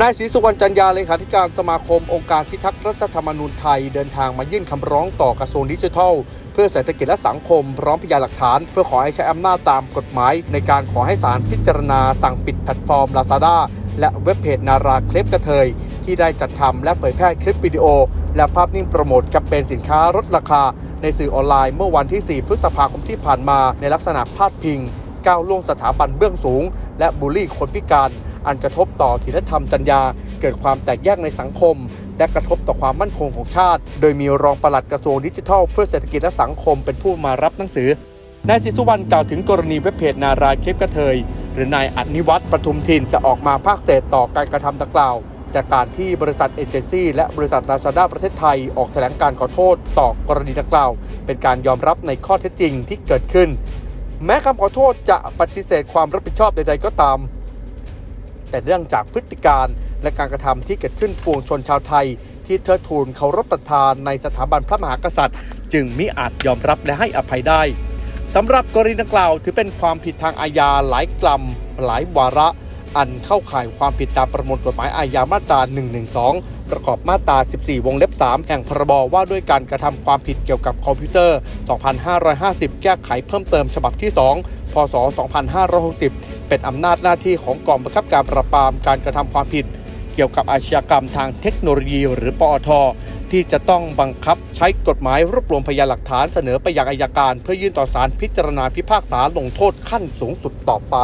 นายศรีสุวรรณจันยาเลขาธิการสมาคมองค์การพิทักษ์รัฐธรรมนูญไทยเดินทางมายื่นคำร้องต่อกระทรวงดิจิทัล เพื่อเศรษฐกิจและสังคม พร้อมพยานหลักฐาน เพื่อขอให้ใช้อำนาจตามกฎหมาย ในการขอให้ศาลพิจารณาสั่งปิดแพลตฟอร์ม Lazada และเว็บเพจนาราคลิปกระเทย ที่ได้จัดทำและเผยแพร่คลิปวิดีโอ และภาพนิ่งโปรโมทแคมเปญสินค้าลดราคา ในสื่อออนไลน์เมื่อวันที่ 4 พฤษภาคมที่ผ่านมา ในลักษณะพาดพิงก้าวล่วงสถาบันเบื้องสูง และบูลลี่คนพิการ อันกระทบต่อศีลธรรมจรรยา เกิดความแตกแยกในสังคม และกระทบต่อความมั่นคงของชาติ โดยมีรองปลัดกระทรวงดิจิทัล เพื่อเศรษฐกิจและสังคมเป็นผู้มารับหนังสือนายศิสุวรรณกล่าวถึงกรณีเว็บเพจนารายคลิปกระเทย หรือนายอนิวัฒน์ปทุมทินจะออกมาภาคเศษต่อการกระทำดังกล่าวจากการที่บริษัทเอเจนซี่และบริษัทลาซาด้าประเทศไทยออกแถลงการขอโทษต่อกรณีดังกล่าว เป็นการยอมรับในข้อเท็จจริงที่เกิดขึ้น แม้คำขอโทษจะปฏิเสธความรับผิดชอบใดๆก็ตาม แต่เรื่องจากพฤติการและการกระทำที่เกิดขึ้นปวงชนชาวไทย ที่เทิดทูนเคารพประทานในสถาบันพระมหากษัตริย์ จึงมิอาจยอมรับและให้อภัยได้สำหรับกรณีดังกล่าวถือเป็นความผิดทางอาญาหลายกลัมหลายวาระ อันเข้าข่ายความผิดตามประมวลกฎหมายอาญามาตรา 112 ประกอบมาตรา 14 วงเล็บ 3 แห่งพรบว่าด้วยการกระทำความผิดเกี่ยวกับคอมพิวเตอร์ 2550 แก้ไขเพิ่มเติมฉบับที่ 2 พศ 2560 เป็นอำนาจหน้าที่ของกองบังคับการปราบปรามการกระทำความผิด เกี่ยวกับอาชญากรรมทางเทคโนโลยี หรือปอทที่จะต้องบังคับใช้กฎหมายรวบรวมพยานหลักฐานเสนอไปยังอายการ เพื่อยื่นต่อศาลพิจารณาพิพากษาลงโทษขั้นสูงสุดต่อไป